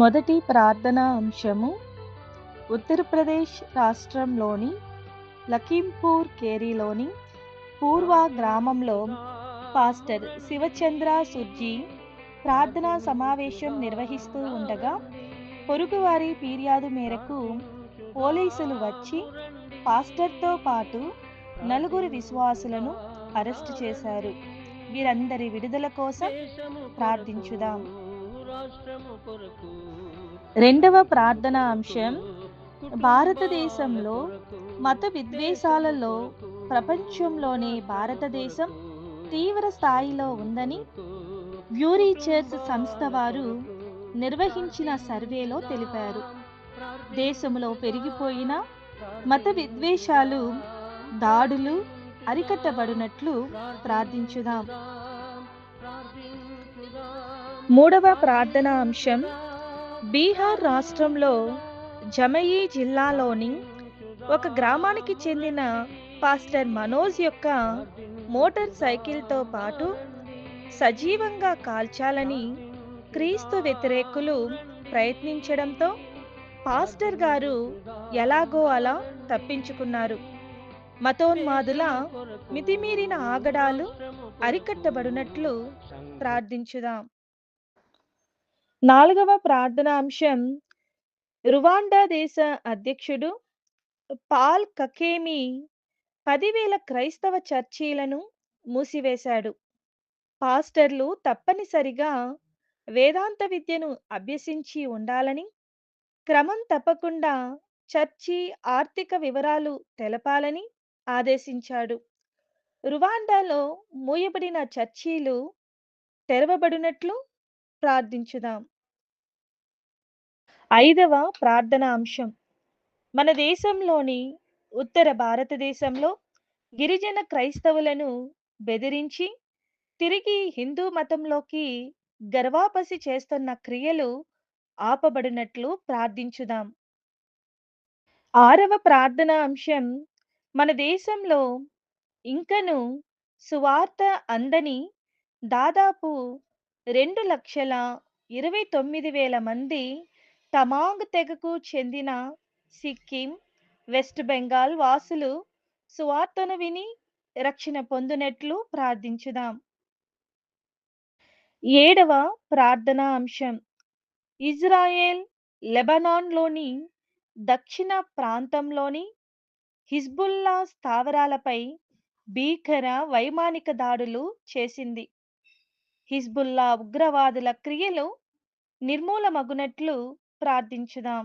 మొదటి ప్రార్థనా అంశము ఉత్తరప్రదేశ్ రాష్ట్రంలోని లఖింపూర్ కేరీలోని పూర్వ గ్రామంలో పాస్టర్ శివచంద్ర సుర్జీ ప్రార్థనా సమావేశం నిర్వహిస్తూ ఉండగా పొరుగువారి ఫిర్యాదు మేరకు పోలీసులు వచ్చి పాస్టర్తో పాటు నలుగురు విశ్వాసులను అరెస్టు చేశారు. వీరందరి విడుదల కోసం ప్రార్థించుదాం. రెండవ ప్రార్థన అంశం భారతదేశంలో మత విద్వేషాలలో ప్రపంచంలోనే భారతదేశం తీవ్ర స్థాయిలో ఉందని వ్యూరీ చర్చ్ సంస్థ వారు నిర్వహించిన సర్వేలో తెలిపారు. దేశంలో పెరిగిపోయిన మత విద్వేషాలు దాడులు అరికట్టబడినట్లు ప్రార్థించుదాం. మూడవ ప్రార్థన అంశం బీహార్ రాష్ట్రంలో జమయి జిల్లాలోని ఒక గ్రామానికి చెందిన పాస్టర్ మనోజ్ యొక్క మోటార్ సైకిల్తో పాటు సజీవంగా కాల్చాలని క్రీస్తు వ్యతిరేకులు ప్రయత్నించడంతో పాస్టర్ గారు ఎలాగో అలా తప్పించుకున్నారు. మతోన్మాదుల మితిమీరిన ఆగడాలు అరికట్టబడినట్లు ప్రార్థించుదాం. నాలుగవ ప్రార్థన అంశం రువాండా దేశ అధ్యక్షుడు పాల్ కకేమి పదివేల క్రైస్తవ చర్చీలను మూసివేశాడు. పాస్టర్లు తప్పనిసరిగా వేదాంత విద్యను అభ్యసించి ఉండాలని క్రమం తప్పకుండా చర్చి ఆర్థిక వివరాలు తెలపాలని ఆదేశించాడు. రువాండాలో మూయబడిన చర్చీలు తెరవబడినట్లు ప్రార్థించుదాం. ఐదవ ప్రార్థన అంశం. మన దేశంలోని ఉత్తర భారతదేశంలో గిరిజన క్రైస్తవులను బెదిరించి తిరిగి హిందూ మతంలోకి గర్వాపసి చేస్తున్న క్రియలు ఆపబడినట్లు ప్రార్థించుదాం. ఆరవ ప్రార్థన అంశం. మన దేశంలో ఇంకను సువార్త అందని దాదాపు రెండు లక్షల ఇరవై తొమ్మిది వేల మంది తమాంగ్ తెగకు చెందిన సిక్కిం వెస్ట్ బెంగాల్ వాసులు సువార్తను విని రక్షణ పొందినట్లు ప్రార్థించుదాం. ఏడవ ప్రార్థన అంశం. ఇజ్రాయెల్ లెబనాన్లోని దక్షిణ ప్రాంతంలోని హిజ్బుల్లా స్థావరాలపై భీకర వైమానిక దాడులు చేసింది. హిజ్బుల్లా ఉగ్రవాదుల క్రియలు నిర్మూలమగునట్లు ప్రార్థించుదాం.